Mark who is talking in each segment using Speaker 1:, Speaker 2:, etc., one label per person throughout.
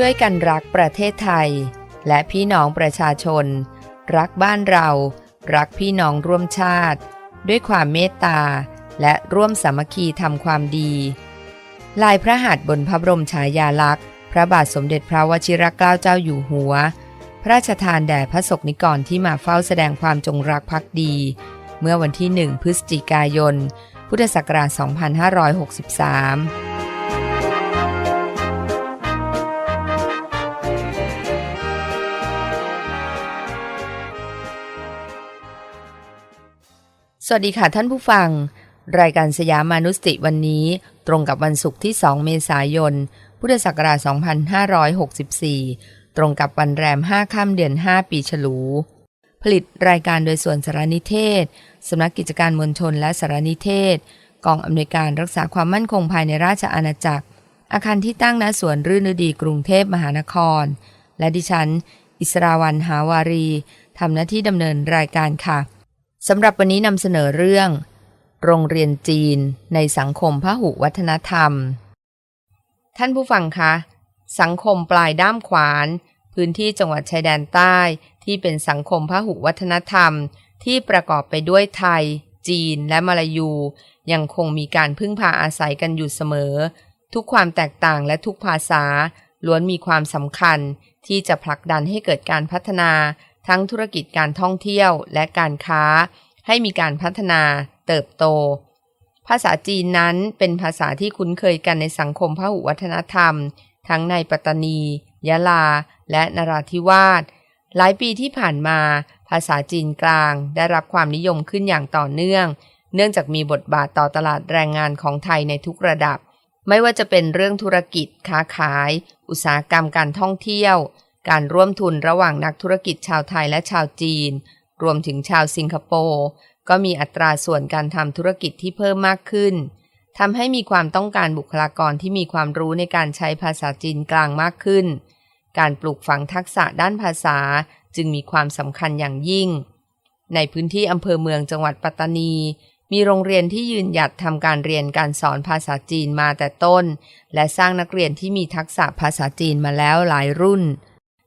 Speaker 1: ช่วยกันรักประเทศไทย และพี่น้องประชาชน รักบ้านเรา รักพี่น้องร่วมชาติ ด้วยความเมตตา และร่วมสามัคคีทำความดี ลายพระหัตถ์บนพระบรมฉายาลักษณ์ พระบาทสมเด็จพระวชิรเกล้าเจ้าอยู่หัว พระราชทานแด่พระสกนิกรที่มาเฝ้าแสดงความจงรักภักดี เมื่อวันที่ 1 พฤศจิกายน พุทธศักราช 2563 สวัสดีค่ะท่านผู้ฟัง รายการสยามานุสติวันนี้ ตรงกับวันศุกร์ที่ 2 เมษายน พุทธศักราช 2564 ตรงกับวันแรม 5 ค่ำเดือน 5 ปีฉลู ผลิตรายการโดยส่วนสารนิเทศ สำนักกิจการมวลชนและสารนิเทศ กองอำนวยการรักษาความมั่นคงภายในราชอาณาจักร อาคารที่ตั้งณสวนรื่นฤดีกรุงเทพมหานคร และดิฉัน อิสราวันหาวารีทำหน้าที่ดำเนินรายการค่ะ สำหรับวันนี้นำเสนอเรื่อง โรงเรียนจีนในสังคมพหุวัฒนธรรม ท่านผู้ฟังคะ สังคมปลายด้ามขวาน พื้นที่จังหวัดชายแดนใต้ที่เป็นสังคมพหุวัฒนธรรม ที่ประกอบไปด้วยไทย จีนและมาลายู ยังคงมีการพึ่งพาอาศัยกันอยู่เสมอ ทุกความแตกต่างและทุกภาษาล้วนมีความสำคัญที่จะผลักดันให้เกิดการพัฒนา ทั้งธุรกิจการท่องเที่ยวและการค้า ให้มีการพัฒนาเติบโต ภาษาจีนนั้นเป็นภาษาที่คุ้นเคยกันในสังคมพหุวัฒนธรรม ทั้งในปัตตานี ยะลา และนราธิวาส หลายปีที่ผ่านมา ภาษาจีนกลางได้รับความนิยมขึ้นอย่างต่อเนื่อง เนื่องจากมีบทบาทต่อตลาดแรงงานของไทยในทุกระดับ ไม่ว่าจะเป็นเรื่องธุรกิจค้าขาย อุตสาหกรรมการท่องเที่ยว การร่วมทุนระหว่างนักธุรกิจชาวไทยและชาวจีน รวมถึงชาวสิงคโปร์ก็มีอัตราส่วนการทำธุรกิจที่เพิ่มมากขึ้นทำให้มีความต้องการบุคลากรที่มีความรู้ในการใช้ภาษาจีนกลางมากขึ้น การปลูกฝังทักษะด้านภาษาจึงมีความสำคัญอย่างยิ่ง ในพื้นที่อำเภอเมืองจังหวัดปัตตานี มีโรงเรียนที่ยืนหยัดทำการเรียนการสอนภาษาจีนมาแต่ต้น และสร้างนักเรียนที่มีทักษะภาษาจีนมาแล้วหลายรุ่น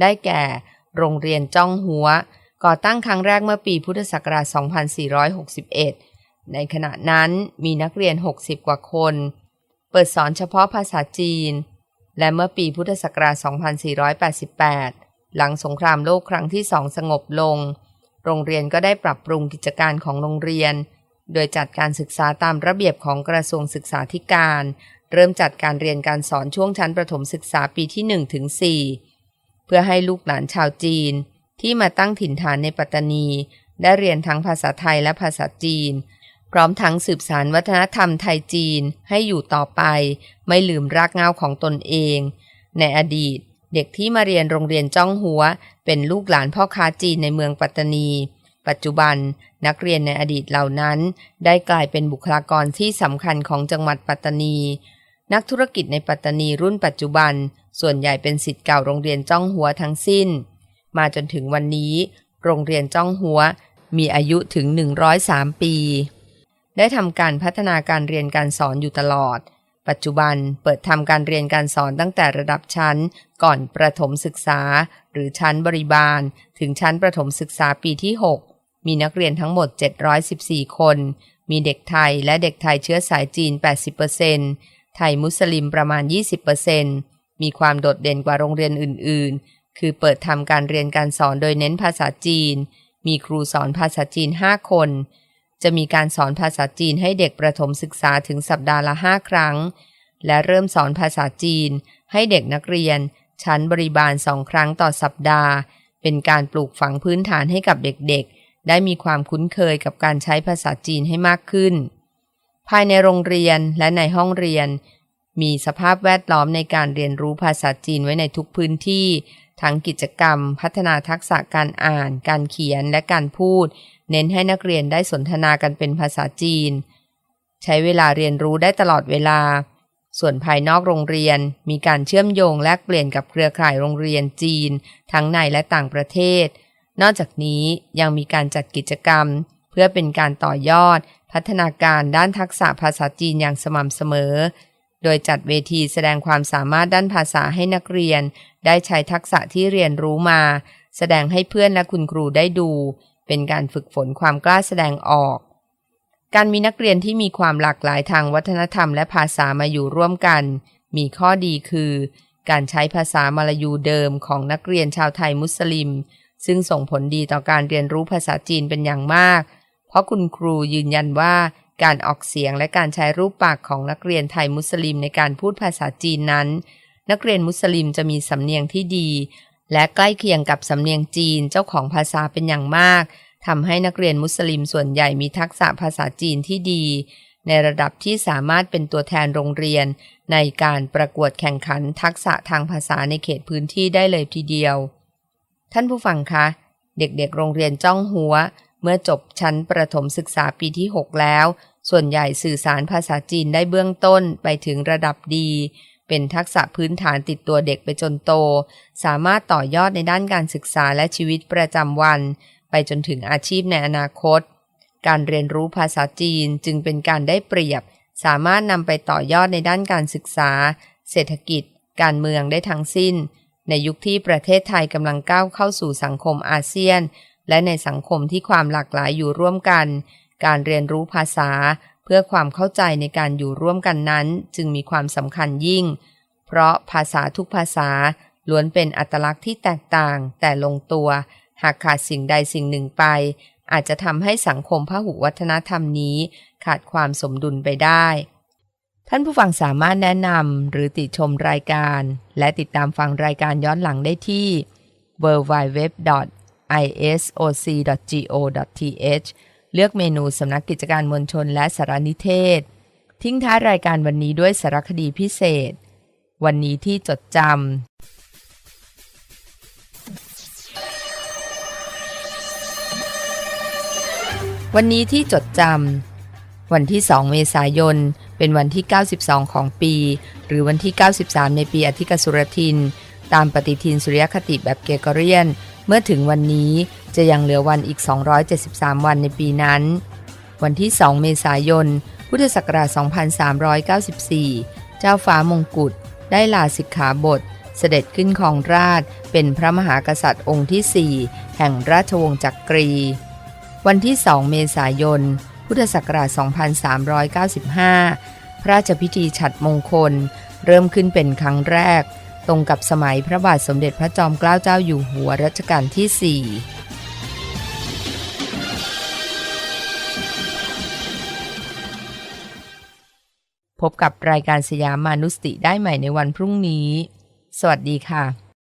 Speaker 1: ได้แก่ โรงเรียนจ้องหัว ก่อตั้งครั้งแรกเมื่อปีพุทธศักราช 2461 ในขณะนั้นมีนักเรียน 60 กว่าคน เปิดสอนเฉพาะภาษาจีน และเมื่อปีพุทธศักราช 2488 หลังสงครามโลกครั้งที่สองสงบลง โรงเรียนก็ได้ปรับปรุงกิจการของโรงเรียน โดยจัดการศึกษาตามระเบียบของกระทรวงศึกษาธิการเริ่มจัดการเรียนการสอนช่วงชั้นประถมศึกษาปีที่1ถึง4 พื่อให้ลูกหลานชาวจีน ที่มาตั้งถิ่นฐานในปัตตานี ได้เรียนทั้งภาษาไทยและภาษาจีน พร้อมทั้งสืบสานวัฒนธรรมไทยจีนให้อยู่ต่อไป ไม่ลืมรากเง้าของตนเอง ในอดีต เด็กที่มาเรียนโรงเรียนจ้องหัว เป็นลูกหลานพ่อค้าจีนในเมืองปัตตานี ปัจจุบันนักเรียนในอดีตเหล่านั้น ได้กลายเป็นบุคลากรที่สำคัญของจังหวัดปัตตานี นักธุรกิจในปัตตานีรุ่นปัจจุบัน ส่วนใหญ่เป็นสิทธิ์เก่าโรงเรียนจ้องหัวทั้งสิ้น มาจนถึงวันนี้ โรงเรียนจ้องหัวมีอายุถึง 103 ปี ได้ทำการพัฒนาการเรียนการสอนอยู่ตลอด ปัจจุบันเปิดทำการเรียนการสอนตั้งแต่ระดับชั้น ก่อนประถมศึกษา หรือชั้นบริบาล ถึงชั้นประถมศึกษาปีที่ 6 มีนักเรียนทั้งหมด 714 คน มีเด็กไทยและเด็กไทยเชื้อสายจีน 80% ไทยมุสลิมประมาณ 20%มีความโดดเด่นกว่าโรงเรียนอื่น ๆ คือเปิดทำการเรียนการสอนโดยเน้นภาษาจีน มีครูสอนภาษาจีน 5 คน จะมีการสอนภาษาจีนให้เด็กประถมศึกษาถึงสัปดาห์ละ 5 ครั้ง และเริ่มสอนภาษาจีน ให้เด็กนักเรียน ชั้นบริบาลสองครั้งต่อสัปดาห์ เป็นการปลูกฝังพื้นฐานให้กับเด็กๆ ได้มีความคุ้นเคยกับการใช้ภาษาจีนให้มากขึ้น ภายในโรงเรียนและในห้องเรียน มีสภาพแวดล้อมในการเรียนรู้ภาษาจีนไว้ในทุกพื้นที่ ทั้งกิจกรรม พัฒนาทักษะการอ่าน การเขียนและการพูด เน้นให้นักเรียนได้สนทนากันเป็นภาษาจีน ใช้เวลาเรียนรู้ได้ตลอดเวลา ส่วนภายนอกโรงเรียน มีการเชื่อมโยงแลกเปลี่ยนกับเครือข่ายโรงเรียนจีน ทั้งในและต่างประเทศ นอกจากนี้ยังมีการจัดกิจกรรม เพื่อเป็นการต่อยอด พัฒนาการด้านทักษะภาษาจีนอย่างสม่ำเสมอ โดยจัดเวทีแสดงความสามารถด้านภาษาให้นักเรียน ได้ใช้ทักษะที่เรียนรู้มา แสดงให้เพื่อนและคุณครูได้ดู เป็นการฝึกฝนความกล้าแสดงออก การมีนักเรียนที่มีความหลากหลายทางวัฒนธรรมและภาษามาอยู่ร่วมกัน มีข้อดีคือ การใช้ภาษามลายูเดิมของนักเรียนชาวไทยมุสลิม ซึ่งส่งผลดีต่อการเรียนรู้ภาษาจีนเป็นอย่างมาก เพราะคุณครูยืนยันว่าการออกเสียงและการใช้รูปปากของนักเรียนไทยมุสลิมในการพูดภาษาจีนนั้น นักเรียนมุสลิมจะมีสำเนียงที่ดี และใกล้เคียงกับสำเนียงจีนเจ้าของภาษาเป็นอย่างมากทำให้นักเรียนมุสลิมส่วนใหญ่มีทักษะภาษาจีนที่ดี ในระดับที่สามารถเป็นตัวแทนโรงเรียน ในการประกวดแข่งขันทักษะทางภาษาในเขตพื้นที่ได้เลยทีเดียว ท่านผู้ฟังคะ เด็กๆ โรงเรียนจ้องหัว เมื่อจบชั้นประถมศึกษาปีที่ 6 แล้ว ส่วนใหญ่สื่อสารภาษาจีนได้เบื้องต้นไปถึงระดับดี เป็นทักษะพื้นฐานติดตัวเด็กไปจนโต สามารถต่อยอดในด้านการศึกษาและชีวิตประจำวัน ไปจนถึงอาชีพในอนาคต การเรียนรู้ภาษาจีนจึงเป็นการได้เปรียบ สามารถนำไปต่อยอดในด้านการศึกษา เศรษฐกิจ การเมืองได้ทั้งสิ้น ในยุคที่ประเทศไทยกำลังก้าวเข้าสู่สังคมอาเซียน และในสังคมที่ความหลากหลายอยู่ร่วมกัน การเรียนรู้ภาษา เพื่อความเข้าใจในการอยู่ร่วมกันนั้น จึงมีความสำคัญยิ่ง เพราะภาษาทุกภาษาล้วนเป็นอัตลักษณ์ที่แตกต่าง แต่ลงตัว หากขาดสิ่งใดสิ่งหนึ่งไป อาจจะทำให้สังคมพหุวัฒนธรรมนี้ ขาดความสมดุลไปได้ ท่านผู้ฟังสามารถแนะนำหรือติชมรายการ และติดตามฟังรายการย้อนหลังได้ที่ isoc.go.th เลือกเมนูสำนักกิจการมวลชนและสารนิเทศ ทิ้งท้ายรายการวันนี้ด้วยสารคดีพิเศษ วันนี้ที่จดจำวันนี้ที่จดจำวันที่ 2 เมษายน เป็นวันที่ 92 ของปี หรือวันที่ 93 ในปีอธิกสุรทิน ตามปฏิทินสุริยคติแบบเกเกเรียน เมื่อถึงวันนี้จะยังเหลือวันอีก 273 วันในปีนั้น วันที่ 2 เมษายน พุทธศักราช 2394 เจ้าฟ้ามงกุฎได้ลาสิกขาบท เสด็จขึ้นครองราชเป็นพระมหากษัตริย์องค์ที่ 4 แห่งราชวงศ์จักกรี วันที่ 2 เมษายน พุทธศักราช 2395 พระราชพิธีฉัตรมงคล เริ่มขึ้นเป็นครั้งแรก ตรงกับสมัยพระบาทสมเด็จพระจอมเกล้าเจ้าอยู่หัวรัชกาลที่ 4พบกับรายการสยามมานุสติได้ใหม่ในวันพรุ่งนี้ สวัสดีค่ะ